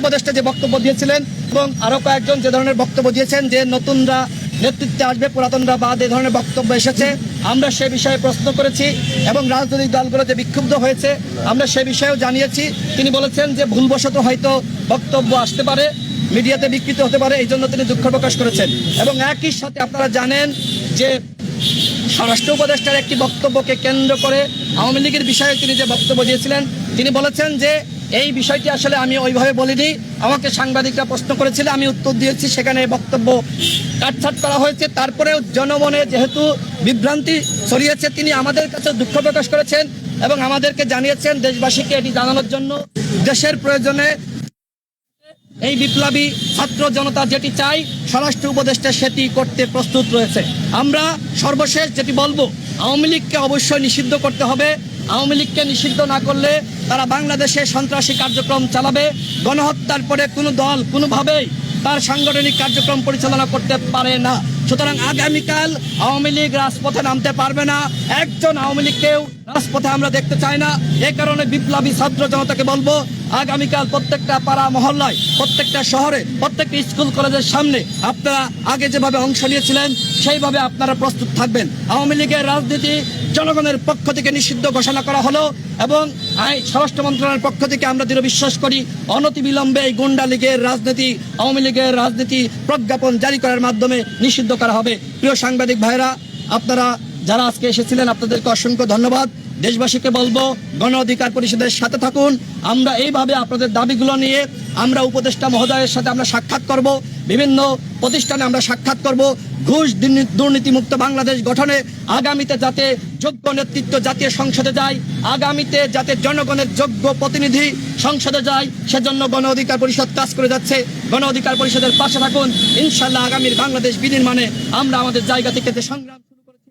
উপদেষ্টা যে বক্তব্য দিয়েছিলেন এবং আরও কয়েকজন যে ধরনের বক্তব্য দিয়েছেন যে নতুনরা নেতৃত্বে আসবে, পুরাতনরা বাদ, এ ধরনের বক্তব্য এসেছে। আমরা সে বিষয়ে প্রশ্ন করেছি এবং রাজনৈতিক দলগুলো যে বিক্ষুব্ধ হয়েছে। আমরা সে বিষয়েও জানিয়েছি। তিনি বলেছেন যে ভুলবশত হয়তো বক্তব্য আসতে পারে, মিডিয়াতে বিকৃত হতে পারে এই জন্য তিনি দুঃখ প্রকাশ করেছেন। এবং একই সাথে আপনারা জানেন যে স্বরাষ্ট্র উপদেষ্টার একটি বক্তব্যকে কেন্দ্র করে আওয়ামী লীগের বিষয়ে তিনি যে বক্তব্য দিয়েছিলেন, তিনি বলেছেন যে এই বিষয়টি আসলে আমি ওইভাবে বলিনি। আমাকে সাংবাদিকরা প্রশ্ন করেছিল, আমি উত্তর দিয়েছি, সেখানে বক্তব্য কাটছাট করা হয়েছে। তারপরেও জনমনে যেহেতু বিভ্রান্তি ছড়িয়েছে, তিনি আমাদের কাছে দুঃখ প্রকাশ করেছেন এবং আমাদেরকে জানিয়েছেন, দেশবাসীকে এটি জানানোর জন্য দেশের প্রয়োজনে এই বিপ্লবী ছাত্র জনতা যেটি চাই স্বরাষ্ট্র উপদেষ্টা সেটি করতে প্রস্তুত রয়েছে। আমরা সর্বশেষ যেটি বলব, আওয়ামী লীগকে অবশ্যই নিষিদ্ধ করতে হবে। আওয়ামী লীগকে নিষিদ্ধ না করলে তারা বাংলাদেশে সন্ত্রাসী কার্যক্রম চালাবে, গণহত্যার পরে কোনো দল কোনোভাবেই তার সাংগঠনিক কার্যক্রম পরিচালনা করতে পারে না। সুতরাং আগামীকাল আওয়ামী লীগ রাজপথে নামতে পারবে না। একজন আওয়ামী লীগকেও রাজপথে আমরা দেখতে চাই না। এ কারণে বিপ্লবী ছাত্র জনতাকে বলব, আগামীকাল প্রত্যেকটা পাড়া, মহল্লায়, প্রত্যেকটা শহরে, প্রত্যেকটা স্কুল, কলেজের সামনে আপনারা আগে যেভাবে অংশ নিয়েছিলেন, সেইভাবে আপনারা প্রস্তুত থাকবেন। আওয়ামী লীগের রাজনীতি জনগণের পক্ষ থেকে নিষিদ্ধ ঘোষণা করা হলো এবং আই, স্বরাষ্ট্র মন্ত্রণালয়ের পক্ষ থেকে আমরা দৃঢ় বিশ্বাস করি, অনতিবিলম্বে এই গুন্ডা লীগের রাজনীতি, আওয়ামী লীগের রাজনীতি প্রজ্ঞাপন জারি করার মাধ্যমে নিষিদ্ধ করা হবে। প্রিয় সাংবাদিক ভাইরা আপনারা যারা আজকে এসেছিলেন, আপনাদেরকে অসংখ্য ধন্যবাদ। দেশবাসীকে বলব, গণ অধিকার পরিষদের সাথে থাকুন। আমরা এইভাবে আপনাদের দাবিগুলো নিয়ে আমরা উপদেষ্টা মহোদয়ের সাথে আমরা সাক্ষাৎ করব। বিভিন্ন প্রতিষ্ঠানে আমরা সাক্ষাৎ করব। ঘুষ দুর্নীতিমুক্ত বাংলাদেশ গঠনে আগামীতে যাতে যোগ্য নেতৃত্ব জাতীয় সংসদে যায়, আগামীতে যাতে জনগণের যোগ্য প্রতিনিধি সংসদে যায়, সেজন্য গণ অধিকার পরিষদ কাজ করে যাচ্ছে। গণ অধিকার পরিষদের পাশে থাকুন। ইনশাল্লাহ আগামীর বাংলাদেশ বিনির্মাণে আমরা আমাদের জায়গা থেকে সংগ্রাম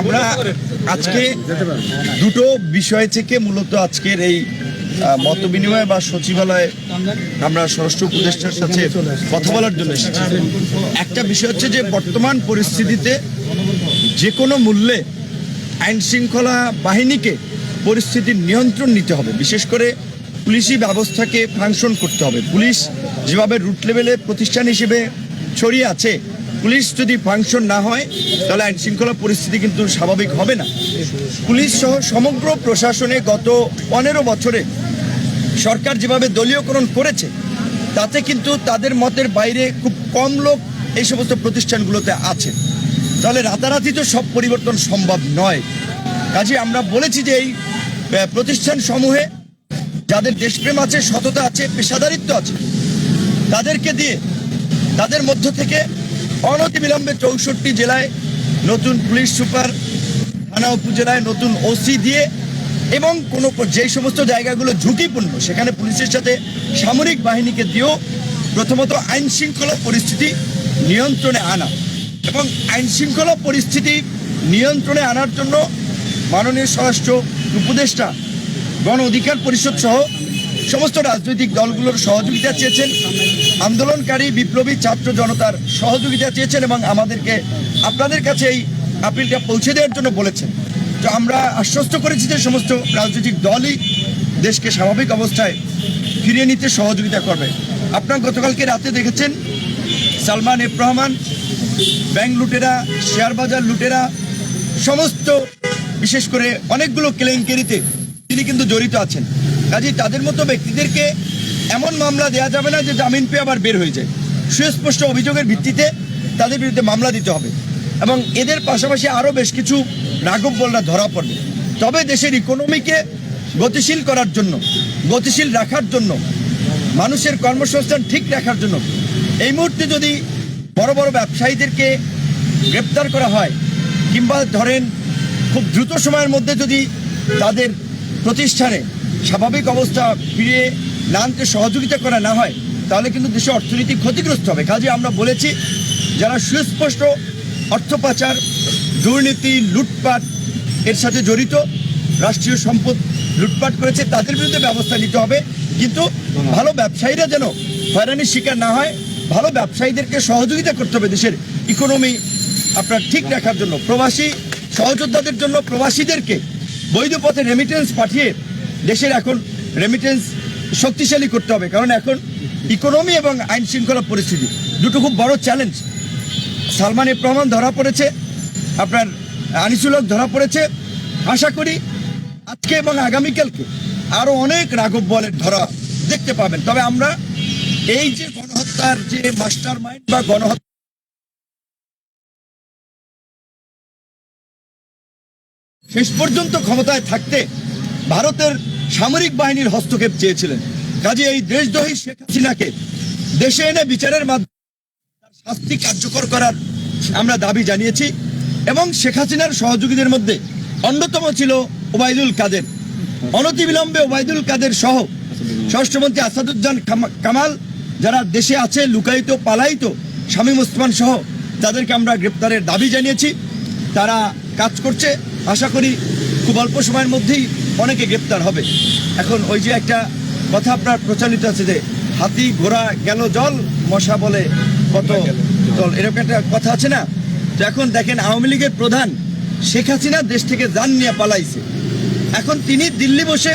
আমরা আজকে দুটো বিষয় থেকে মূলত আজকের এই মত বিনিময় বা সচিবালয়ে আমরা স্বরাষ্ট্র উপদেষ্টার সাথে কথা বলার জন্য এসেছি। একটা বিষয় হচ্ছে যে বর্তমান পরিস্থিতিতে যে কোনো মূল্যে আইন শৃঙ্খলা বাহিনীকে পরিস্থিতির নিয়ন্ত্রণ নিতে হবে। বিশেষ করে পুলিশি ব্যবস্থাকে ফাংশন করতে হবে। পুলিশ যেভাবে রুট লেভেলে প্রতিষ্ঠান হিসেবে ছড়িয়ে আছে পুলিশ যদি ফাংশন না হয়, তাহলে আইন শৃঙ্খলা পরিস্থিতি কিন্তু স্বাভাবিক হবে না। পুলিশ সহ সমগ্র প্রশাসনে গত পনেরো বছরে সরকার যেভাবে দলীয়করণ করেছে, তাতে কিন্তু তাদের মতের বাইরে খুব কম লোক এই সমস্ত প্রতিষ্ঠানগুলোতে আছে। তাহলে রাতারাতি তো সব পরিবর্তন সম্ভব নয়। কাজে আমরা বলেছি যে এই প্রতিষ্ঠান সমূহে যাদের দেশপ্রেম আছে, সততা আছে, পেশাদারিত্ব আছে, তাদেরকে দিয়ে, তাদের মধ্য থেকে অনতিবিলম্বে চৌষট্টি জেলায় নতুন পুলিশ সুপার, থানা উপজেলায় নতুন ওসি দিয়ে এবং কোনো যেই সমস্ত জায়গাগুলো ঝুঁকিপূর্ণ, সেখানে পুলিশের সাথে সামরিক বাহিনীকে দিয়েও প্রথমত আইন শৃঙ্খলা পরিস্থিতি নিয়ন্ত্রণে আনা এবং আইন শৃঙ্খলা পরিস্থিতি নিয়ন্ত্রণে আনার জন্য মাননীয় স্বরাষ্ট্র উপদেষ্টা গণ অধিকার পরিষদ সহ সমস্ত রাজনৈতিক দলগুলোর সহযোগিতা চেয়েছেন। আন্দোলনকারী, বিপ্লবী ছাত্র জনতার সহযোগিতা চেয়েছেন এবং আমাদেরকে আপনাদের কাছে এই আপিলটা পৌঁছে দেওয়ার জন্য বলেছেন। তো আমরা আশ্বস্ত করেছি যে সমস্ত রাজনৈতিক দলই দেশকে স্বাভাবিক অবস্থায় ফিরিয়ে নিতে সহযোগিতা করবে। আপনার গতকালকে রাতে দেখেছেন, সালমান এফ রহমান, ব্যাংক লুটেরা, শেয়ার বাজার লুটেরা, সমস্ত বিশেষ করে অনেকগুলো কেলেঙ্কারিতে তিনি কিন্তু জড়িত আছেন। কাজে তাদের মতো ব্যক্তিদেরকে এমন মামলা দেয়া যাবে না যে জামিন পেয়ে আবার বের হয়ে যায়। সুস্পষ্ট অভিযোগের ভিত্তিতে তাদের বিরুদ্ধে মামলা দিতে হবে। এবং এদের পাশাপাশি আরও বেশ কিছু রাঘব বলরা ধরা পড়বে। তবে দেশের ইকোনমিকে গতিশীল করার জন্য, গতিশীল রাখার জন্য, মানুষের কর্মসংস্থান ঠিক রাখার জন্য এই মুহূর্তে যদি বড় বড় ব্যবসায়ীদেরকে গ্রেপ্তার করা হয় কিংবা ধরেন খুব দ্রুত সময়ের মধ্যে যদি তাদের প্রতিষ্ঠানে স্বাভাবিক অবস্থা ফিরিয়ে না সহযোগিতা করা না হয়, তাহলে কিন্তু দেশে অর্থনীতি ক্ষতিগ্রস্ত হবে। কাজে আমরা বলেছি, যারা সুস্পষ্ট অর্থ পাচার, দুর্নীতি, লুটপাট এর সাথে জড়িত, রাষ্ট্রীয় সম্পদ লুটপাট করেছে, তাদের বিরুদ্ধে ব্যবস্থা নিতে হবে। কিন্তু ভালো ব্যবসায়ীরা যেন হয়রানির শিকার না হয়, ভালো ব্যবসায়ীদেরকে সহযোগিতা করতে হবে দেশের ইকোনমি আপনার ঠিক রাখার জন্য। প্রবাসী সহযোদ্ধাদের জন্য প্রবাসীদেরকে বৈধ পথে রেমিটেন্স পাঠিয়ে দেশের এখন রেমিটেন্স শক্তিশালী করতে হবে। কারণ এখন ইকোনমি এবং আইন শৃঙ্খলা পরিস্থিতি দুটো খুব বড় চ্যালেঞ্জ সালমান রহমান ধরা পড়েছে, আপনার আনিসুলক ধরা পড়েছে। আশা করি আজকে এবং আগামীকালকে আরও অনেক রাঘব বলের ধরা দেখতে পাবেন। তবে আমরা এই যে গণহত্যার যে মাস্টার মাইন্ড বা গণহত্যা শেষ পর্যন্ত ক্ষমতায় থাকতে ভারতের সামরিক বাহিনীর হস্তক্ষেপ চেয়েছিলেন। কাজে এই দেশদ্রোহী শেখ হাসিনাকে দেশে এনে বিচারের মাধ্যমে শাস্তি কার্যকর করার আমরা দাবি জানিয়েছি এবং শেখ হাসিনার সহযোগীদের মধ্যে অন্যতম ছিল ওবায়দুল কাদের। অনতিবিলম্বে ওবায়দুল কাদের সহ স্বরাষ্ট্রমন্ত্রী আসাদুজ্জান কামাল, যারা দেশে আছে, লুকায়িত, পালায়িত শামীম ওসমান সহ তাদেরকে আমরা গ্রেপ্তারের দাবি জানিয়েছি। তারা কাজ করছে। আশা করি খুব অল্প সময়ের মধ্যেই অনেকে গ্রেপ্তার হবে। এখন ওই যে একটা কথা আপনার প্রচলিত আছে যে হাতি ঘোড়া গেল জল মশা বলে কত জল। এরকম একটা কথা আছে না? তো এখন দেখেন আওয়ামী লীগের প্রধান শেখ হাসিনা দেশ থেকে যান নিয়ে পালাইছে। এখন তিনি দিল্লি বসে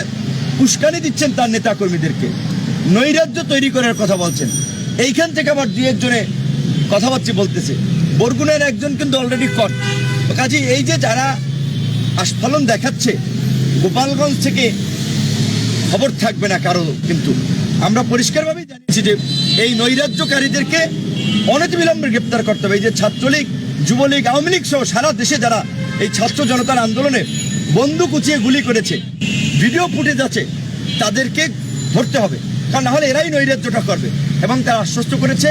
উস্কানি দিচ্ছেন তার নেতাকর্মীদেরকে। নৈরাজ্য তৈরি করার কথা বলছেন। এইখান থেকে আবার দুই একজনে কথাবার্তা বলতেছে। বরগুনের একজন কিন্তু অলরেডি কট কাজে এই যে যারা আস্ফালন দেখাচ্ছে গোপালগঞ্জ থেকে খবর থাকবে না কারও কিন্তু। আমরা পরিষ্কারভাবেই জানিয়েছি যে এই নৈরাজ্যকারীদেরকে অনতিবিলম্বে গ্রেপ্তার করতে হবে। এই যে ছাত্রলীগ, যুবলীগ, আওয়ামী লীগ সহ সারা দেশে যারা এই ছাত্র জনতার আন্দোলনে বন্দুক উঁচিয়ে গুলি করেছে, ভিডিও ফুটেজ আছে, তাদেরকে ধরতে হবে। কারণ নাহলে এরাই নৈরাজ্যটা করবে এবং তারা আশ্বস্ত করেছে,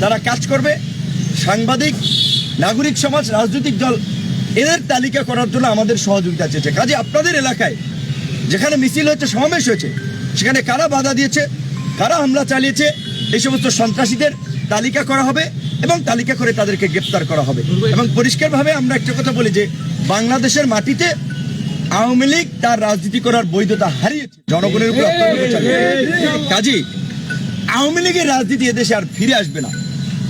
তারা কাজ করবে। সাংবাদিক, নাগরিক সমাজ, রাজনৈতিক দল এদের তালিকা করার জন্য আমাদের সহযোগিতা চেয়েছে কাজে আপনাদের এলাকায় যেখানে মিছিল হয়েছে, সমাবেশ হয়েছে, সেখানে কারা বাধা দিয়েছে, কারা হামলা চালিয়েছে, এই সমস্ত সন্ত্রাসীদের তালিকা করা হবে এবং তালিকা করে তাদেরকে গ্রেপ্তার করা হবে। এবং পরিষ্কারভাবে আমরা একটা কথা বলি যে, বাংলাদেশের মাটিতে আওয়ামী লীগ তার রাজনীতি করার বৈধতা হারিয়েছে। জনগণের উপর চালিয়ে। আওয়ামী লীগের রাজনীতি এদেশে আর ফিরে আসবে না।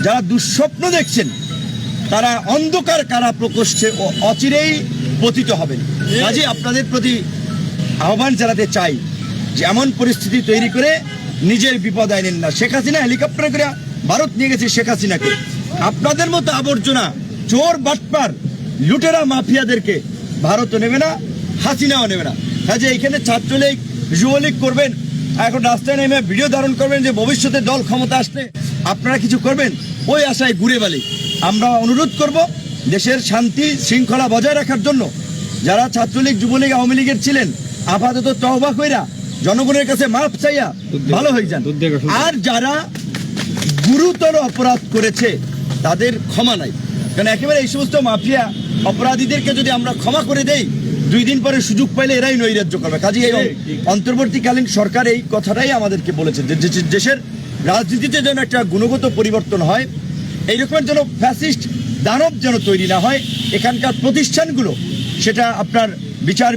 যারা দুঃস্বপ্ন দেখছেন তারা অন্ধকার কারা প্রকোষ্ঠে ও অচিরেই পতিত হবেন। কাজে আপনাদের প্রতি আহ্বান জানাতে চাই যে এমন পরিস্থিতি তৈরি করে নিজের বিপদ আইনেন না। শেখ হাসিনা হেলিকপ্টারে করে ভারত নিয়ে গেছে শেখ হাসিনাকে। আপনাদের মতো আবর্জনা, চোর, বাটপার, লুটেরা, মাফিয়াদেরকে ভারতও নেবে না, হাসিনাও নেবে না। কাজে এখানে ছাত্রলীগ, যুবলীগ করবেন, এখন রাস্তায় নেমে ভিডিও ধারণ করবেন যে ভবিষ্যতে দল ক্ষমতা আসলে আপনারা কিছু করবেন? ওই আশায় ঘুরে বালি। আমরা অনুরোধ করব দেশের শান্তি শৃঙ্খলা বজায় রাখার জন্য যারা ছাত্রলীগ যুবলীগ আওয়ামী লীগের ছিলেন আপাতত তহবা কইরা জনগণের কাছে মাপ চাইয়া ভালো হয়ে যান। আর যারা গুরুতর অপরাধ করেছে তাদের ক্ষমা নাই। কারণ একেবারে এই সমস্ত মাফিয়া অপরাধীদেরকে যদি আমরা ক্ষমা করে দেই দুই দিন পরে সুযোগ পাইলে এরাই নৈরাজ্য করবে। কাজে এই অন্তর্বর্তীকালীন সরকার এই কথাটাই আমাদেরকে বলেছে যে- দেশের রাজনীতিতে যেন একটা গুণগত পরিবর্তন হয় এইরকম যেন ফ্যাসিস্ট দানব যেন তৈরি না হয় এখানকার প্রতিষ্ঠানগুলো সেটা আপনার বিচার